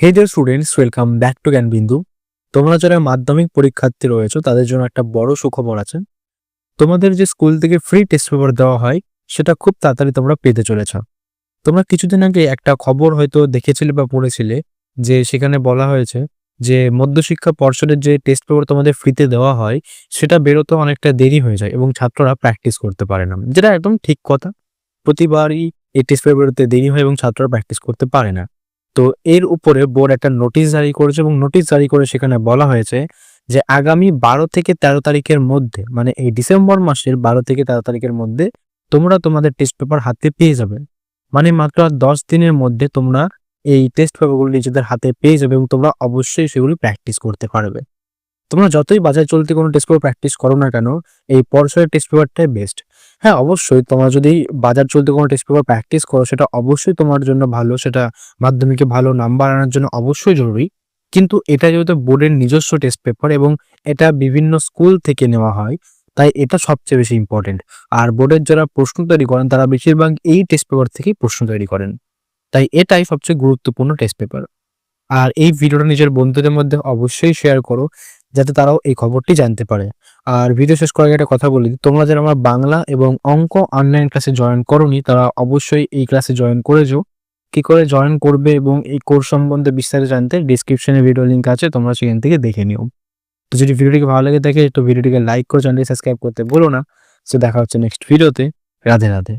Hey dear students welcome back to Gyanbindu তোমরা যারা মাধ্যমিক পরীক্ষার্থী রয়েছো, তাদের জন্য একটা বড় সুখবর আছে। তোমাদের যে স্কুল থেকে ফ্রি টেস্ট পেপার দেওয়া হয়, সেটা খুব তাড়াতাড়ি তোমরা পেতে চলেছ। তোমরা কিছুদিন আগে একটা খবর হয়তো দেখেছিলে বা পড়েছিলে, যে সেখানে বলা হয়েছে যে মধ্যশিক্ষা পর্ষদের যে টেস্ট পেপার তোমাদের ফ্রিতে দেওয়া হয়, সেটা বেরোতে অনেকটা দেরি হয়ে যায় এবং ছাত্ররা প্র্যাকটিস করতে পারে না। যেটা একদম ঠিক কথা। প্রতিবারই এই টেস্ট পেপার বেরোতে দেরি হয় এবং ছাত্ররা প্র্যাকটিস করতে পারে না। তো এর উপরে বোর্ড একটা নোটিশ জারি করেছে এবং নোটিশ জারি করে সেখানে বলা হয়েছে যে আগামী বারো থেকে তেরো তারিখের মধ্যে মানে এই ডিসেম্বর মাসের বারো থেকে তেরো তারিখের মধ্যে তোমরা তোমাদের টেস্ট পেপার হাতে পেয়ে যাবে। মানে মাত্র দশ দিনের মধ্যে তোমরা এই টেস্ট পেপারগুলো নিজেদের হাতে পেয়ে যাবে এবং তোমরা অবশ্যই সেগুলি প্র্যাকটিস করতে পারবে। তোমরা যতই বাজার চলতে কোনো টেস্ট পেপার প্র্যাকটিস করো না কেন, এই পর্ষদের টেস্ট পেপারটাই বেস্ট হ্যাঁ অবশ্যই। তোমরা যদি বাজার চলতে কোনো টেস্ট পেপার প্র্যাকটিস করো, সেটা অবশ্যই তোমার জন্য ভালো, সেটা মাধ্যমিকে ভালো নাম্বার আনার জন্য অবশ্যই জরুরি। কিন্তু এটা যেহেতু বোর্ডের নিজস্ব টেস্ট পেপার এবং এটা বিভিন্ন স্কুল থেকে নেওয়া হয়, তাই এটা সবচেয়ে বেশি ইম্পর্টেন্ট আর বোর্ডের যারা প্রশ্ন তৈরি করেন, তারা বেশিরভাগ এই টেস্ট পেপার থেকেই প্রশ্ন তৈরি করেন। তাই এটাই সবচেয়ে গুরুত্বপূর্ণ টেস্ট পেপার আর এই ভিডিওটা নিজের বন্ধুদের মধ্যে অবশ্যই শেয়ার করো, যাতে তারাও এই খবরটি জানতে পারে। আর ভিডিও শেষ করার আগে একটা কথা বলি, তোমরা যারা আমার বাংলা এবং অঙ্ক অনলাইন ক্লাসে জয়েন করনি, তারা অবশ্যই এই ক্লাসে জয়েন করেছ। কি করে জয়েন করবে এবং এই কোর্স সম্বন্ধে বিস্তারিত জানতে ডিসক্রিপশনে ভিডিও লিঙ্ক আছে, তোমরা সেখান থেকে দেখে নিও। তো যদি ভিডিওটিকে ভালো লাগে থাকে, তো ভিডিওটিকে লাইক করে চ্যানেলটি সাবস্ক্রাইব করতে বলো না। সো দেখা হচ্ছে নেক্সট ভিডিওতে রাধে রাধে।